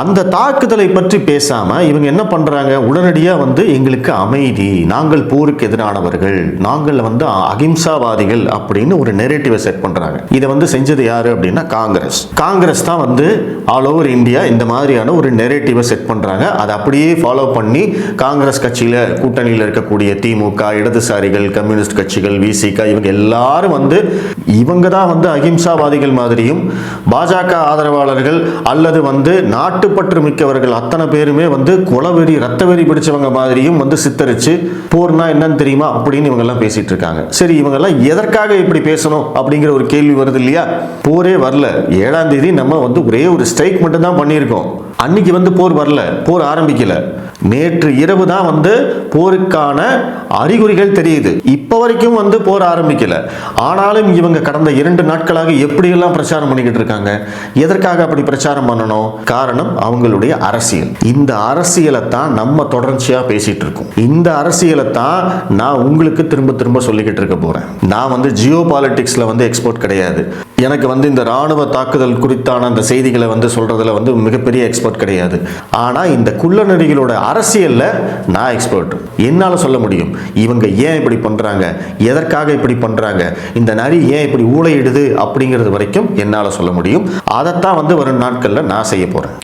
அந்த தாக்குதலை பற்றி பேசாம இவங்க என்ன பண்றாங்க? உடனடியா வந்து எங்களுக்கு அமைதி. நாங்கள் போருக்கு எதிரானவர்கள். நாங்கள் வந்து அகிம்சாவாதிகள் அப்படின்னு ஒரு நெரேட்டிவை செட் பண்றாங்க. இதை வந்து செஞ்சது யாரு அப்படின்னா காங்கிரஸ். காங்கிரஸ் தான் வந்து ஆல் ஓவர் இந்தியா இந்த மாதிரியான ஒரு நெரேட்டிவை செட் பண்றாங்க. அதை அப்படியே ஃபாலோ பண்ணி காங்கிரஸ் கட்சியில கூட்டணியில் இருக்கக்கூடிய திமுக இடதுசாரிகள் கம்யூனிஸ்ட் கட்சிகள் விசிக இவங்க எல்லாரும் வந்து இவங்க தான் வந்து அகிம்சாவாதிகள் மாதிரியும் பாஜக ஆதரவாளர்கள் அல்லது வந்து நாட்டு நாட்டுப்பற்று மிக்கவர்கள் அத்தனை பேருமே வந்து குலவெறி ரத்த வெறி பிடிச்சவங்க மாதிரியும் வந்து சித்தரிச்சு போர்னா என்னன்னு தெரியுமா அப்படின்னு இவங்க எல்லாம் பேசிட்டு இருக்காங்க. சரி இவங்க எல்லாம் எதற்காக இப்படி பேசணும் அப்படிங்கிற ஒரு கேள்வி வருது இல்லையா? போரே வரல. ஏழாம் தேதி நம்ம வந்து ஒரே ஒரு ஸ்ட்ரைக் மட்டும் தான் பண்ணியிருக்கோம். அன்னைக்கு வந்து போர் வரல. போர் ஆரம்பிக்கல. நேற்று இரவு தான் வந்து போருக்கான அறிகுறிகள் தெரியுது. இப்போ வரைக்கும் வந்து போர் ஆரம்பிக்கல. ஆனாலும் இவங்க கடந்த இரண்டு நாட்களாக எப்படியெல்லாம் பிரச்சாரம் பண்ணிக்கிட்டு இருக்காங்க? எதற்காக அப்படி பிரச்சாரம் பண்ணணும்? காரணம் அவங்களுடைய அரசியல். இந்த அரசியலை தான் நம்ம தொடர்ச்சியாக பேசிட்டு இருக்கோம். இந்த அரசியலை தான் நான் உங்களுக்கு திரும்ப திரும்ப சொல்லிக்கிட்டு இருக்க போறேன். நான் வந்து ஜியோ பாலிட்டிக்ஸில் வந்து எக்ஸ்போர்ட் கிடையாது. எனக்கு வந்து இந்த ராணுவ தாக்குதல் குறித்தான அந்த செய்திகளை வந்து சொல்றதுல வந்து மிகப்பெரிய எக்ஸ்பர்ட் கிடையாது. ஆனால் இந்த குள்ளநரிகளோட அரசியலில் நான் எக்ஸ்பர்ட் என்னால் சொல்ல முடியும். இவங்க ஏன் இப்படி பண்ணுறாங்க எதற்காக இப்படி பண்ணுறாங்க இந்த நரி ஏன் இப்படி ஊழையிடுது அப்படிங்கிறது வரைக்கும் என்னால் சொல்ல முடியும். அதைத்தான் வந்து வரும் நாட்களில் நான் செய்ய போகிறேன்